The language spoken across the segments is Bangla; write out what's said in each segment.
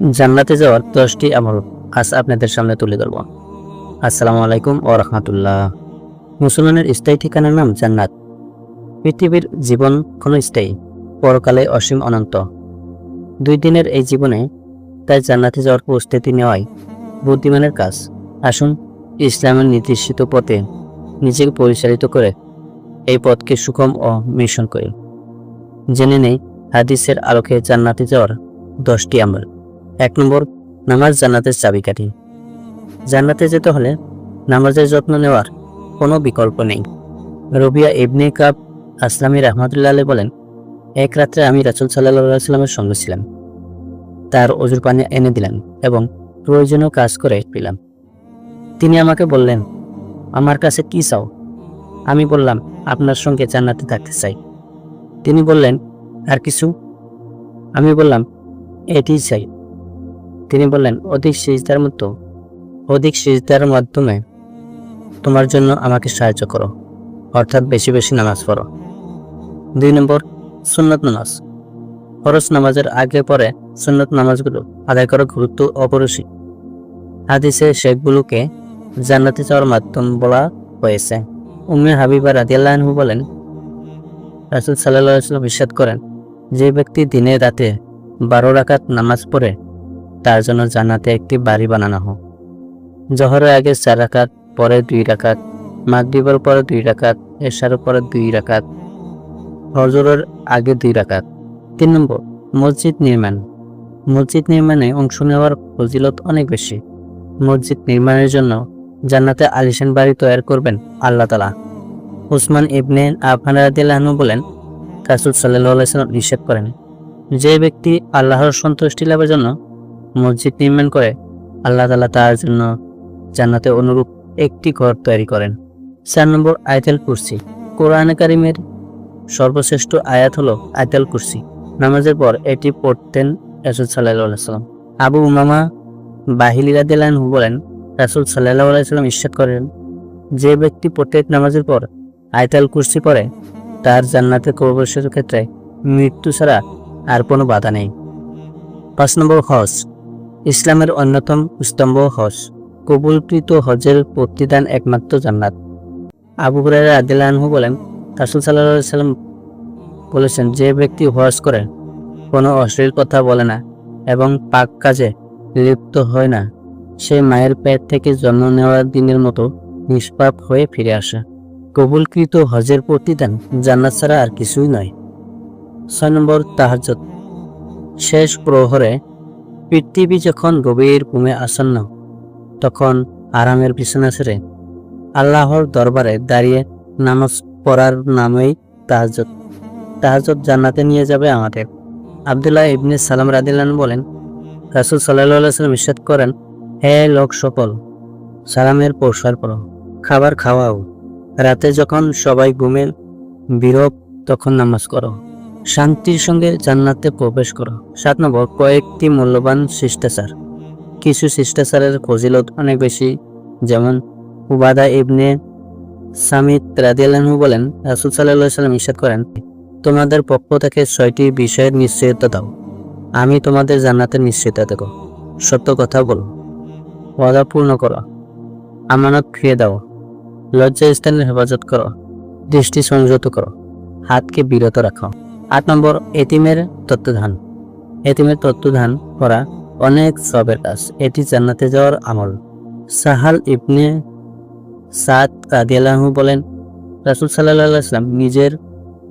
জান্নাতে যাওয়ার দশটি আমল আজ আপনাদের সামনে তুলে ধরব। আসসালামু আলাইকুম ও রহমতুল্লাহ। মুসলমানের স্থায়ী ঠিকানার নাম জান্নাত। পৃথিবীর জীবন কোনো স্থায়ী, পরকালে অসীম অনন্ত। দুই দিনের এই জীবনে তাই জান্নাতে যাওয়ার প্রস্তুতি নেওয়াই বুদ্ধিমানের কাজ। আসুন, ইসলামের নির্দেশিত পথে নিজেকে পরিচালিত করে এই পথকে সুগম ও মিশন করি। জেনে নেই, হাদিসের আলোকে জান্নাতে যাওয়ার দশটি আমল। এক নম্বর, নামাজ জান্নাতের চাবিকাঠি। জান্নাতে যেতে হলে নামাজের যত্ন নেওয়ার কোনো বিকল্প নেই। রবিয়া ইবনে কাব আসলামী রহমতুল্লাহ আলী বলেন, এক রাত্রে আমি রাসুল সাল্লাহ সাল্লামের সঙ্গে ছিলাম। তার অজুর পানি এনে দিলেন এবং প্রয়োজনীয় কাজ করে পেলাম তিনি আমাকে বললেন, আমার কাছে কি চাও? আমি বললাম, আপনার সঙ্গে জান্নাতে থাকতে চাই। তিনি বললেন, আর কিছু? আমি বললাম, এটি চাই। তিনি বললেন, অধিক সিজদার মতো, অধিক সিজদার মাধ্যমে তোমার জন্য আমাকে সাহায্য করো, অর্থাৎ বেশি বেশি নামাজ পড়ো। দুই নম্বর, সুন্নত নামাজ। ফরজ নামাজের আগে পরে সুন্নত নামাজগুলো আদায় করার গুরুত্ব অপরিসীম। হাদিসে শেখগুলোকে জান্নাতে যাওয়ার মাধ্যম বলা হয়েছে। উম্মে হাবিবা রাদিয়াল্লাহু বলেন, রাসুল সাল্লাহ সাল্লাম ইস্বাদ করেন, যে ব্যক্তি দিনে রাতে বারো রাকাত নামাজ পড়ে তার জন্য জান্নাতে একটি বাড়ি বানানো হোক। জহরের আগে চার রাকাত, পরে দুই রাকাত, মাগরিবের পরে দুই রাকাত এশার পরে দুই রাকাত হজরের আগে দুই রাকাত। তিন নম্বর, মসজিদ নির্মাণ। মসজিদ নির্মাণে অংশ নেওয়ার ফজিলত অনেক বেশি। মসজিদ নির্মাণের জন্য জান্নাতে আলিশান বাড়ি তৈরি করবেন আল্লাহ তালা উসমান ইবনে আফান রাদিয়াল্লাহু বলেন, রাসুল সাল্লাহ সাল্লাম নিষেধ করেন, যে ব্যক্তি আল্লাহর সন্তুষ্টি লাভের জন্য মসজিদ নির্মাণ করে আল্লাহ তালা তার জন্য জান্নাতে অনুরূপ একটি ঘর তৈরি করেন। চার নম্বর আয়তাল কুরসি। কোরআন কারিমের সর্বশ্রেষ্ঠ আয়াত হলো আয়তাল কুরসি। নামাজের পর এটি পড়তেন রাসুল সাল্লাহ সাল্লাম। আবু উমামা বাহিলি রাদিয়াল্লাহু বলেন, রাসুল সাল্লাহ সাল্লাম ইস্বাদ করেন, যে ব্যক্তি প্রত্যেক নামাজের পর আয়তাল কুরসি পড়ে, তার জান্নাতে প্রবেশের ক্ষেত্রে মৃত্যু ছাড়া আর কোনো বাধা নেই। পাঁচ নম্বর হজ। ইসলামের অন্যতম স্তম্ভ হজ। কবুলকৃত হজের প্রতিদান একমাত্র জান্নাত। আবু হুরায়রা আদিলানহু বলেন, রাসুল সাল্লাহ সাল্লাম বলেছেন, যে ব্যক্তি হজ করে, কোনো অশ্লীল কথা বলে না এবং পাক কাজে লিপ্ত হয় না, সে মায়ের পেট থেকে জন্ম নেওয়ার দিনের মতো নিষ্পাপ হয়ে ফিরে আসে। কবুলকৃত হজের প্রতিদান জান্নাত ছাড়া আর কিছুই নয়। ছয় নম্বর তাহাজ্জত শেষ প্রহরে পৃথিবী যখন গভীর ঘুমে আসন্ন, তখন আরামের বিছানা ছেড়ে আল্লাহর দরবারে দাঁড়িয়ে নামাজ পড়ার নামেই তাহাজত তাহাজত জান্নাতে নিয়ে যাবে আমাদের। আবদুল্লাহ ইবনে সালাম রাদিল্লান বলেন, রাসুল সাল্লাহ ইস্বাদ করেন, হে লোক সকল সালামের প্রসার পর, খাবার খাওয়াও। রাতে যখন সবাই ঘুমে বিরব তখন নামাজ করো। শান্তির সঙ্গে জান্নাতে প্রবেশ করো। সাত নম্বর, কয়েকটি মূল্যবান শিষ্টাচার। কিছু শিষ্টাচারের ফজিলত অনেক বেশি, যেমন উবাদা ইবনে সামিত রাদিয়াল্লাহু বলেন, রাসুল সাল্লাহ সাল্লাম ইসাদ করেন, তোমাদের পক্ষ থেকে ছয়টি বিষয়ের নিশ্চয়তা দাও। আমি তোমাদের জান্নাতের নিশ্চয়তা দেব। সত্য কথা বলো। ওয়াদা পূর্ণ করো। আমানত ফিরে দাও। লজ্জা স্থানের হেফাজত করো। দৃষ্টি সংযত করো। হাতকে বিরত রাখো। আট নম্বর, এতিমের তত্ত্বধান। এতিমের তত্ত্বধান করা অনেক সবের কাজ। এটি জান্নাতে যাওয়ার আমল। সাহাল ইবনে সাদ রাদিয়াল্লাহু বলেন, রাসুল সাল্লাহ সাল্লাম নিজের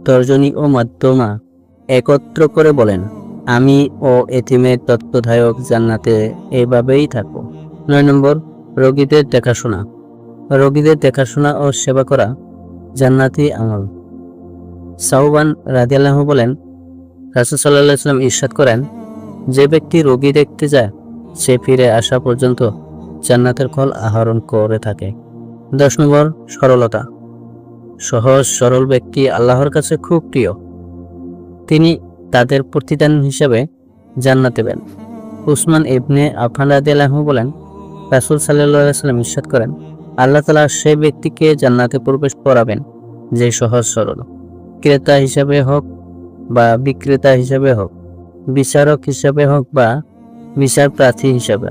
তর্জনী ও মাধ্যমা একত্র করে বলেন, আমি ও এতিমের তত্ত্বধায়ক জান্নাতে এভাবেই থাকব। নয় নম্বর, রোগীদের দেখাশোনা। রোগীদের দেখাশোনা ও সেবা করা জান্নাতি আমল। সাউবান রাদিয়াল্লাহ বলেন, রাসুল সাল্লাহ সাল্লাম ইরশাদ করেন, যে ব্যক্তি রোগী দেখতে যায়, সে ফিরে আসা পর্যন্ত জান্নাতের ফল আহরণ করে থাকে। দশ নম্বর সরলতা। সহজ, সরল ব্যক্তি আল্লাহর কাছে খুব প্রিয়। তিনি তাদের প্রতিদান হিসাবে জান্নাত দেবেন। উসমান ইবনে আফান রাদিয়াল্লাহু বলেন, রাসুল সাল্লাহ সাল্লাম ইরশাদ করেন, আল্লাহ তালা সেই ব্যক্তিকে জান্নাতে প্রবেশ করাবেন, যে সহজ, সরল। ক্রেতা হিসাবে হোক বা বিক্রেতা হিসাবে হোক বিচারক হিসাবে হোক বা বিচার প্রার্থী হিসাবে।